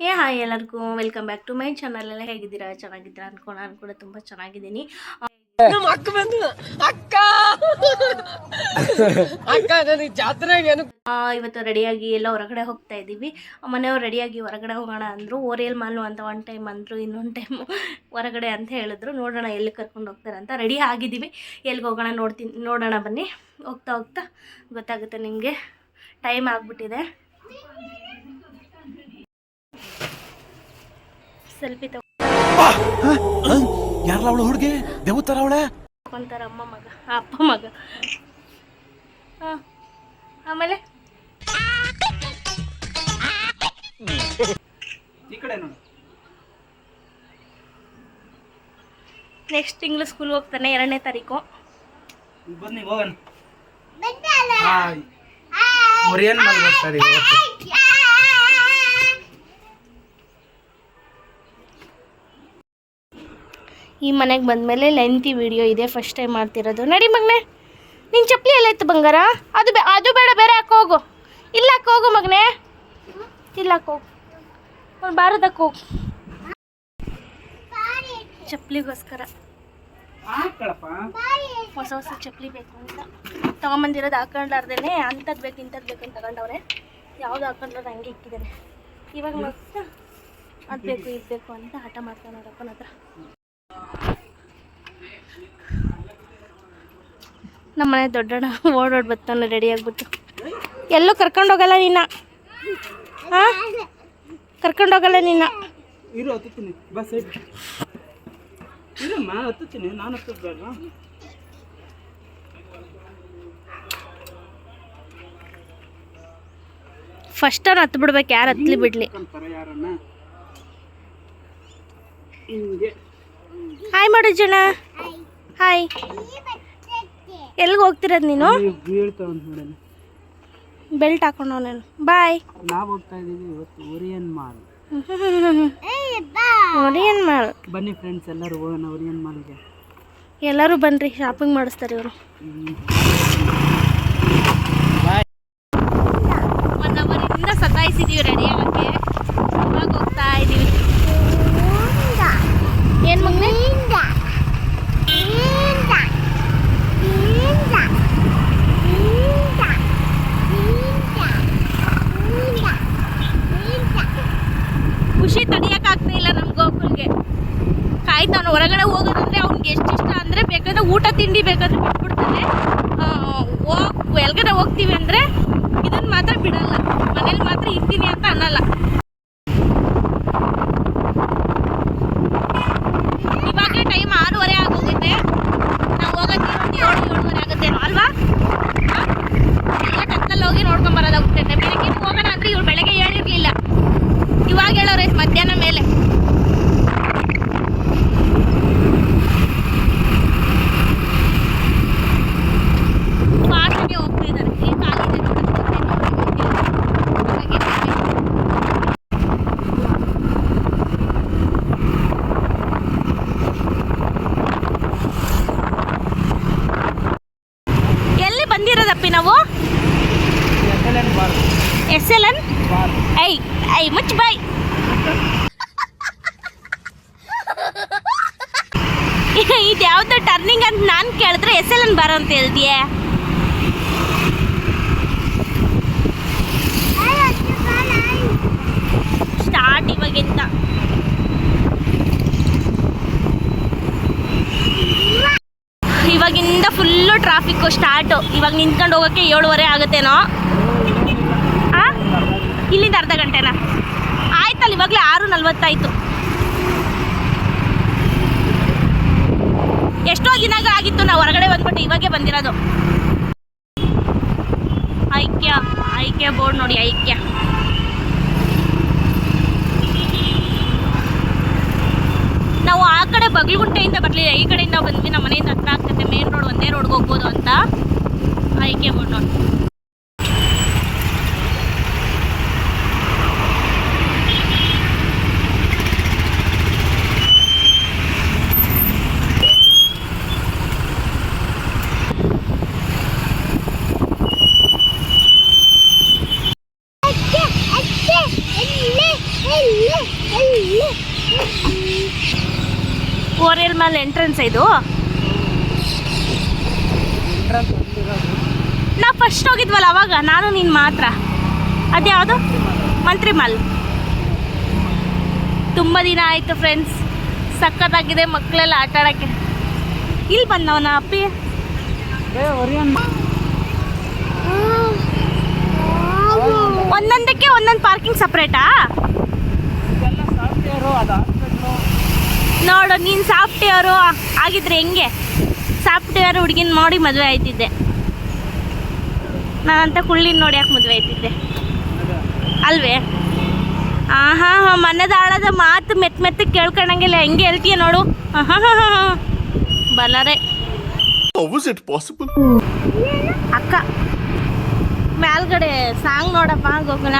ಏ ಹಾಯ್ ಎಲ್ಲರಿಗೂ. Welcome back to my channel ಎಲ್ಲ ಹೇಗಿದ್ದೀರಾ? ಚೆನ್ನಾಗಿದ್ದೀರಾ ಅನ್ಕೊಂಡು ನಾನು ಕೂಡ ತುಂಬ ಚೆನ್ನಾಗಿದ್ದೀನಿ. ಅಕ್ಕ ಬಂದು ಅಕ್ಕ! ಅಕ್ಕ ನನಗೆ ಜಾತ್ರೆಗೆ ಇವತ್ತು ರೆಡಿಯಾಗಿ ಎಲ್ಲ ಹೊರಗಡೆ ಹೋಗ್ತಾ ಇದ್ದೀವಿ. ಮನೆಯವ್ರು ರೆಡಿಯಾಗಿ ಹೊರಗಡೆ ಹೋಗೋಣ ಅಂದರು. ಓರಿಯಲ್ ಮಾಲು ಅಂತ ಒನ್ ಟೈಮ್ ಅಂದರು ಇನ್ನೊಂದು ಟೈಮ್ ಹೊರಗಡೆ ಅಂತ ಹೇಳಿದ್ರು. ನೋಡೋಣ ಎಲ್ಲಿ ಕರ್ಕೊಂಡು ಹೋಗ್ತಾರೆ ಅಂತ ರೆಡಿ ಆಗಿದ್ದೀವಿ. ಎಲ್ಲಿಗೆ ಹೋಗೋಣ ನೋಡ್ತೀನಿ ನೋಡೋಣ ಬನ್ನಿ. ಹೋಗ್ತಾ ಹೋಗ್ತಾ ಗೊತ್ತಾಗುತ್ತೆ ನಿಮಗೆ. ಟೈಮ್ ಆಗಿಬಿಟ್ಟಿದೆ. ಸೆಲ್ಫಿ ಯಾರಲ್ಲ ಅವಳು ಹುಡುಗಿ? ದೇವತರ ಅವಳೆ? ತಗೊಂತಾರ ಅಮ್ಮ ಮಗ ಅಪ್ಪ ಮಗ. ಹಾಂ ಆಮೇಲೆ? ನೆಕ್ಸ್ಟ್ ತಿಂಗಳು ಸ್ಕೂಲ್ ಹೋಗ್ತಾನೆ ಎರಡನೇ ತಾರೀಕು. ಬನ್ನಿ ಹೋಗೋಣ. ಹಾಯ್ ಮರಿಯನ್ ಮಲ್ ಬರ್ತಾರೆ ಇವತ್ತು ಈ ಮನೆಗೆ ಬಂದಮೇಲೆ ಲೆಂತಿ ವಿಡಿಯೋ ಇದೆ ಫಸ್ಟ್ ಟೈಮ್ ಮಾಡ್ತಿರೋದು. ನಡಿ ಮಗನೆ ನಿನ್ನ ಚಪ್ಪಲಿ ಎಲ್ಲ ಇತ್ತು ಬಂಗಾರ? ಅದು ಬೇ ಅದು ಬೇಡ, ಬೇರೆ ಹಾಕೋಗು ಇಲ್ಲ ಹಾಕೋಗು ಮಗನೇ. ಇಲ್ಲ ಹಾಕೋಗು ಅವ್ನು ಬಾರದಕ್ಕೆ ಹೋಗು. ಚಪ್ಪಲಿಗೋಸ್ಕರ. ಹೊಸ ಹೊಸ ಚಪ್ಪಲಿ ಬೇಕು ಅಂತ. ತೊಗೊಂಬಂದಿರೋದು ಹಾಕೊಂಡ್ಲಾರ್ದೇನೆ ಅಂಥದ್ದು ಬೇಕು ಇಂಥದ್ದು ಬೇಕು ಅಂತ ತಗೊಂಡವ್ರೆ. ಯಾವುದು ಹಾಕೊಂಡ್ರೆ ಹಂಗೆ ಇಕ್ಕಿದ್ದಾನೆ ಇವಾಗ ಮತ್ತೆ ಅದು ಬೇಕು, ಇದು ಬೇಕು ಅಂತ ಹಠ ಮಾಡ್ತಾನೆ ನೋಡಪ್ಪನ ಹತ್ರ. ನಮ್ಮನೆ ದೊಡ್ಡಣ್ಣ ಓಡೋಡ್ ಬರ್ತಾನೆ ರೆಡಿ ಆಗ್ಬಿಟ್ಟು. ಎಲ್ಲೂ ಕರ್ಕೊಂಡೋಗಲ್ಲ ನಿನ್ನ ಹಾಂ? ಕರ್ಕೊಂಡೋಗಲ್ಲ ನಿನ್ನ ಇರು ಹತ್ತುತ್ತೀನಿ. ಬಸ್ ಇರಮ್ಮ ಹತ್ತುತ್ತೀನಿ. ನಾನು ಹತ್ತಬೇಡ ಫಸ್ಟ್ ಅವ್ನು ಹತ್ತು ಬಿಡ್ಬೇಕು ಯಾರು ಹತ್ಲಿ ಬಿಡ್ಲಿ? ಹಾಯ್ ಮಾಡು ಜನ ಹಾಯ್ ಎಲ್ಲಿಗೆ ಹೋಗ್ತಿರೋದು ನೀನು? ಬೆಲ್ಟ್ ಹಾಕೊಂಡು ನೀನು. ಬಾಯ್ ನಾವು ಹೋಗ್ತಾ ಇದೀವಿ ಇವತ್ತು ಒರಿಯನ್ ಮಾಲ್ ಏನು ಮಾಡು ಬನ್ನಿ ಫ್ರೆಂಡ್ಸ್ ಎಲ್ಲರೂ ಹೋಗೋಣ ಒರಿಯನ್ ಮಾಲ್ಗೆ ಎಲ್ಲರೂ ಬನ್ನಿರಿ ಶಾಪಿಂಗ್ ಮಾಡಿಸ್ತಾರೆ ಇವರು ಒನ್ ಅವರಿಂದ ಸತಾಯಿಸಿದೀವಿ ರೆಡಿ ಆಗಕ್ಕೆ ಇವಾಗ ಹೋಗ್ತಾ ಇದೀವಿ ಏನು ಮಗನೇ ಖುಷಿ ತಡಿಯೋಕ್ಕಾಗ್ತಾ ಇಲ್ಲ ನಮ್ಮ ಗೋಕುಲ್ಗೆ ಕಾಯ್ತಾನು ಹೊರಗಡೆ ಹೋಗೋದಂದ್ರೆ ಅವ್ನಿಗೆ ಎಷ್ಟು ಇಷ್ಟ ಅಂದರೆ ಬೇಕಾದ್ರೆ ಊಟ ತಿಂಡಿ ಬೇಕಾದ್ರೆ ಬಿಟ್ಬಿಡ್ತಾನೆ ಹೋಗ್ ಎಲ್ಗಡೆ ಹೋಗ್ತೀವಿ ಅಂದರೆ ಇದನ್ನ ಮಾತ್ರ ಬಿಡಲ್ಲ. ಮನೇಲಿ ಮಾತ್ರ ಇರ್ತೀನಿ ಅಂತ ಅನ್ನಲ್ಲ ಇವಾಗಲೇ ಟೈಮ್ ಆರೂವರೆ ಆಗೋಗಿದೆ ನಾವು ಹೋಗೋಕ್ಕೆ ಒಂದು ಏಳು ಏಳುವರೆ ಆಗುತ್ತೆ ಅಲ್ವಾ ಹಾ? ಎಲ್ಲ ಟಕ್ಕಲ್ಲಿ ಹೋಗಿ ನೋಡ್ಕೊಂಬರೋದಾಗುತ್ತೆ ಬೆಳಗ್ಗೆ ಹೋಗೋಣ ಅಂದರೆ ಇವ್ರು ಬೆಳಗ್ಗೆ ಹೇಳಿರ್ಲಿಲ್ಲ ಇವಾಗ ಹೇಳೋರೆ ಮಧ್ಯಾಹ್ನ ಮೇಲೆ ಫಾಸ್ಟಾಗಿ ಹೋಗ್ತಾ ಇದ್ದಾರೆ ಈ ಕಾಲಿದೆ ಎಲ್ಲಿ ಬಂದಿರೋದಪ್ಪಿ ನಾವು S L N I I ಮುಚ್ಚ ಬಾಯ್ ಇದು ಯಾವ್ದು ಟರ್ನಿಂಗ್ ಅಂತ ನಾನು ಕೇಳಿದ್ರೆ ಎಸ್ ಎಲ್ ಅನ್ ಬಾರ ಅಂತ ಹೇಳ್ತೀಯ ಸ್ಟಾರ್ಟ್ ಇವಾಗಿಂದ. ಇವಾಗಿಂದ ಫುಲ್ಲು ಟ್ರಾಫಿಕ್ಕು ಸ್ಟಾರ್ಟು ಇವಾಗ ನಿಂತ್ಕೊಂಡು ಹೋಗೋಕ್ಕೆ ಏಳುವರೆ ಆಗುತ್ತೇನೋ? ಇಲ್ಲಿಂದ ಅರ್ಧ ಗಂಟೆನಾ? ಆಯ್ತಲ್ಲ, ಇವಾಗಲೇ ಆರು ನಲ್ವತ್ತಾಯ್ತು. ಎಷ್ಟೋ ದಿನಾಗ ಆಗಿತ್ತು ನಾವು ಹೊರಗಡೆ ಬಂದ್ಬಿಟ್ಟು ಇವಾಗೆ ಬಂದಿರೋದು. ಐಕ್ಯ ಐಕ್ಯ ಬೋರ್ಡ್ ನೋಡಿ, ಐಕ್ಯ. ನಾವು ಆ ಕಡೆ ಬಗ್ಲುಗುಂಟೆಯಿಂದ ಬರಲಿಲ್ಲ ಈ ಕಡೆಯಿಂದ ಬಂದ್ವಿ, ನಮ್ಮ ಮನೆಯಿಂದ ಹತ್ರ ಆಗ್ತೈತೆ ಮೇನ್ ರೋಡ್ ಒಂದೇ ರೋಡ್ಗೆ ಹೋಗ್ಬೋದು ಅಂತ. ಐಕ್ಯ ಬೋರ್ಡ್ ನೋಡಿ Hey! ಓರಿಯಲ್ ಮಾಲ್ ಎಂಟ್ರೆನ್ಸ್ ಇದು? ನಾ ಫಸ್ಟ್ ಹೋಗಿದ್ವಲ್ಲ ಅವಾಗ? ನಾನು ನೀನು ಮಾತ್ರ. ಅದ್ಯಾವುದು ಮಂತ್ರಿ ಮಾಲ್ ತುಂಬ ದಿನ ಆಯಿತು ಫ್ರೆಂಡ್ಸ್ ಸಕ್ಕತ್ತಾಗಿದೆ ಮಕ್ಕಳೆಲ್ಲ ಆಟ ಆಡೋಕ್ಕೆ. ಇಲ್ಲಿ ಬಂದವನ ಅಪ್ಪಿ. ಒಂದೊಂದಕ್ಕೆ ಒಂದೊಂದು ಪಾರ್ಕಿಂಗ್ ಸಪ್ರೇಟಾ ಇದೆಲ್ಲ ಸಾಫ್ಟ್ವೇರು ಅದು ಹಾಸ್ಪಿಟ್ಲು ನೋಡು ನೀನು ಸಾಫ್ಟ್ವೇರು ಆಗಿದ್ರೆ ಹೆಂಗೆ? ಸಾಫ್ಟ್ವೇರ್ ಹುಡುಗಿನ ನೋಡಿ ಮದುವೆ ಆಯ್ತಿದ್ದೆ. ನಾನಂತ ಕುಳ್ಳಿನ ನೋಡಿ ಯಾಕೆ ಮದುವೆ ಆಯ್ತಿದ್ದೆ? ಅಲ್ವೇ? ಆಹಾ ಹಾ ಮನೆದಾಳದ ಮಾತು ಮೆತ್ತ ಮೆತ್ತ ಕೇಳ್ಕೊಂಡಂಗಿಲ್ಲ ಹೆಂಗೆ ಹೇಳ್ತೀಯ ನೋಡು? ಹಾಂ ಹಾ ಹಾ. ಹಾ possible? ಅಕ್ಕ ಮ್ಯಾಲ್ಗಡೆ ಸಾಂಗ್ ನೋಡಪ್ಪ ಗೋಕುಲ.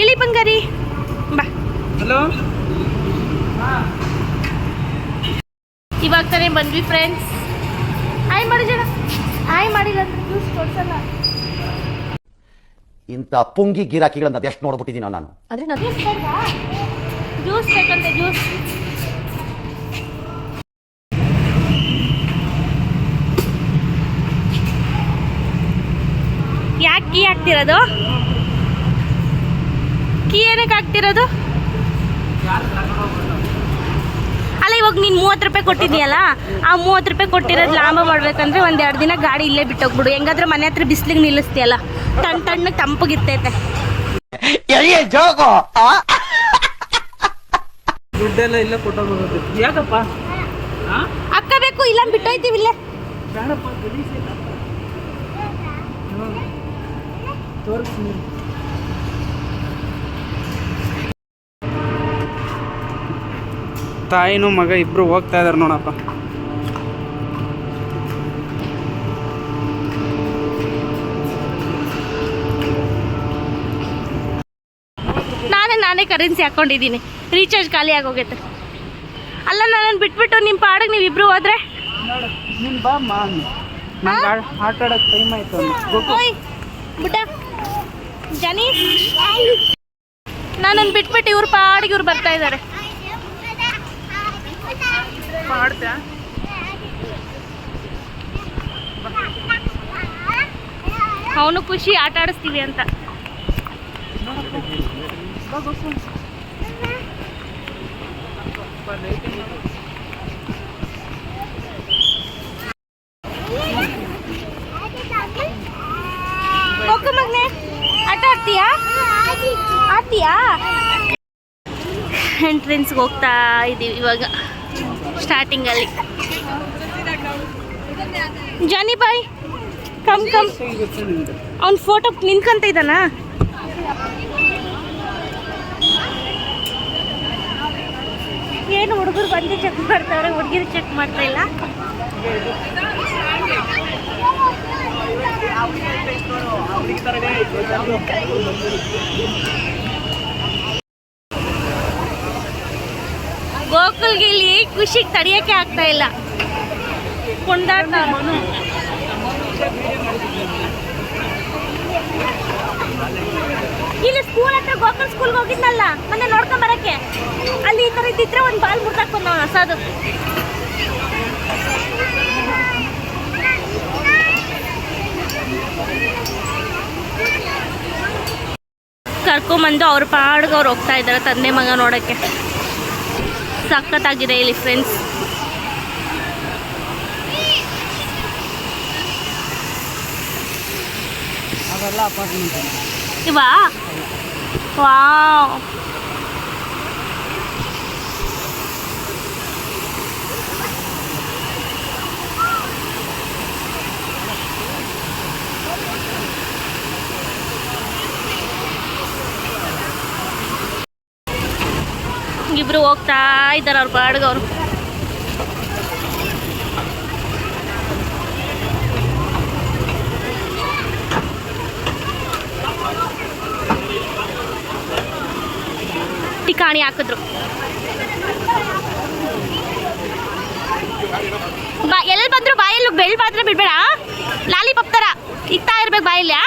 ಇಳಿ ಬಂಗಾರಿ ಬಾ. ಹಲೋ ಇವಾಗ ತಾನೇ ಬಂದ್ವಿ ಫ್ರೆಂಡ್ಸ್ ಹಾಯ್ ಮಾಡಿ ಜನ. ಹಾಯ್ ಮಾಡಿಲ್ಲ. ಅಂದ್ರೆ ಜ್ಯೂಸ್ ಕೊಡ್ಸಲ್ಲ. ಇಂಥ ಪುಂಗಿ ಗಿರಾಕಿಗಳನ್ನ ಅದೆಷ್ಟು ನೋಡ್ಬಿಟ್ಟಿದ್ದೀನೋ ನಾನು. ಜ್ಯೂಸ್ ಬೇಕಾ ಜ್ಯೂಸ್ ಬೇಕಂತೆ ಜ್ಯೂಸ್ ಯಾಕೆ ಕೀ ಹಾಕ್ತಿರೋದು? ಕೀ ಏನಕ್ಕೆ ಆಗ್ತಿರೋದು ಅಲ್ಲ ಇವಾಗ ನೀನು ಮೂವತ್ತು ರೂಪಾಯಿ ಕೊಟ್ಟಿದ್ಯಲ್ಲ ಆ ಮೂವತ್ತು ರೂಪಾಯಿ ಕೊಟ್ಟಿರೋದು ಲಾಭ ಮಾಡ್ಬೇಕಂದ್ರೆ ಒಂದು ಎರಡು ದಿನ ಗಾಡಿ ಇಲ್ಲೇ ಬಿಟ್ಟೋಗ್ಬಿಡು. ಹೆಂಗಾದ್ರೆ ಮನೆ ಹತ್ರ ಬಿಸಿಲಿಗೆ ನಿಲ್ಲಿಸ್ತೀಯಲ್ಲ? ತಣ್ಣ ತಣ್ಣಗೆ ತಂಪಗಿರ್ತೈತೆ ದುಡ್ಡೆಲ್ಲ ಇಲ್ಲ ಯಾಕಪ್ಪ? ಅಕ್ಕ ಬೇಕು ಇಲ್ಲ ಬಿಟ್ಟೋಯ್ತೀವಿ ಇಲ್ಲೇ. ಬೇಡಪ್ಪ ತೋರಿಸ್ತೀನಿ. ತಾಯಿನೂ ಮಗ ಇಬ್ರು ಹೋಗ್ತಾ ಇದಾರೆ ನೋಡಪ್ಪ. ನಾನೇ ನಾನೇ ಕರೆನ್ಸಿ ಹಾಕೊಂಡಿದ್ದೀನಿ. ರೀಚಾರ್ಜ್ ಖಾಲಿ ಆಗೋಗೈತೆ. ಅಲ್ಲ ನಾನು ಬಿಟ್ಬಿಟ್ಟು ನಿಮ್ಮ ಪಾಡಿಗೆ ನೀವು ಇಬ್ರು ಹೋದ್ರೆ? ನಾನು ಬಿಟ್ಬಿಟ್ಟು ಇವ್ರ ಪಾಡಿಗೆ ಇವ್ರು ಬರ್ತಾ ಇದ್ದಾರೆ ಆಡ್ತ್ಯಾ ಅವನು ಖುಷಿ ಆಟ ಆಡಿಸ್ತೀವಿ ಅಂತ. ಮಗನೆ. ಆಟ ಆಡ್ತೀಯಾ? ಆಡ್ತೀಯಾ? ಎಂಟ್ರೆನ್ಸ್ಗೆ ಹೋಗ್ತಾ ಇದ್ದೀವಿ ಇವಾಗ. ಸ್ಟಾರ್ಟಿಂಗಲ್ಲಿ ಜಾನಿ ಬಾಯ್ ಕಮ್ ಕಮ್ ಅವ್ನ ಫೋಟೋ ನಿಂತ್ಕೊಂತ ಇದ್ದಾನ? ಏನು ಹುಡುಗರು ಬಂದು ಚೆಕ್ ಮಾಡ್ತಾವ್ರೆ? ಹುಡುಗಿರು ಚೆಕ್ ಮಾಡ್ತಾ ಇಲ್ಲ. ಗೋಕುಲ್ಗೆ ಇಲ್ಲಿ ಖುಷಿಗೆ ತಡಿಯಕ್ಕೆ ಆಗ್ತಾ ಇಲ್ಲ. ಕುಣ್ದಾಡ್ತಾವ್ರೆ ಇಲ್ಲಿ ಸ್ಕೂಲ್ ಹತ್ರ ಗೋಕುಲ್ ಸ್ಕೂಲ್ಗೆ ಹೋಗಿದ್ನಲ್ಲ ಮೊನ್ನೆ ನೋಡ್ಕೊಂಡ್ ಬರಕ್ಕೆ. ಅಲ್ಲಿ ಈ ಥರ ಇದ್ದಿದ್ರೆ ಒಂದು ಬಾಲ್ ಮುರ್ದಾಕ್ ಬಂದವ ಹೊಸದು ಕರ್ಕೊಂಬಂದು ಅವ್ರ ಪಾಡ್ಗೆ ಅವ್ರು ಹೋಗ್ತಾ ಇದ್ದಾರೆ ತಂದೆ ಮಗ ನೋಡೋಕ್ಕೆ. ಸಖತ್ತಾಗಿದೆ ಇಲ್ಲಿ ಫ್ರೆಂಡ್ಸ್ ಅವೆಲ್ಲ ಅಪಾರ್ಟ್ಮೆಂಟ್ ಇವಾ ವಾವ್ ಇಬ್ರು ಹೋಗ್ತಾ ಇದ್ದಾರೆ ಅವ್ರ ಬಾಡ್ಗವ್ರು. ಟಿಕಾಣಿ ಹಾಕಿದ್ರು. ಬಾ ಎಲ್ಲಿ ಬಂದ್ರು? ಬಾಯಲ್ಲಿ ಬೆಳ್ ಮಾತ್ರ ಬಿಡ್ಬೇಡ ಲಾಲಿ ಪಪ್ ಥರ ಇಕ್ತಾ ಇರ್ಬೇಕು ಬಾಯಲ್ಲಿ ಆ?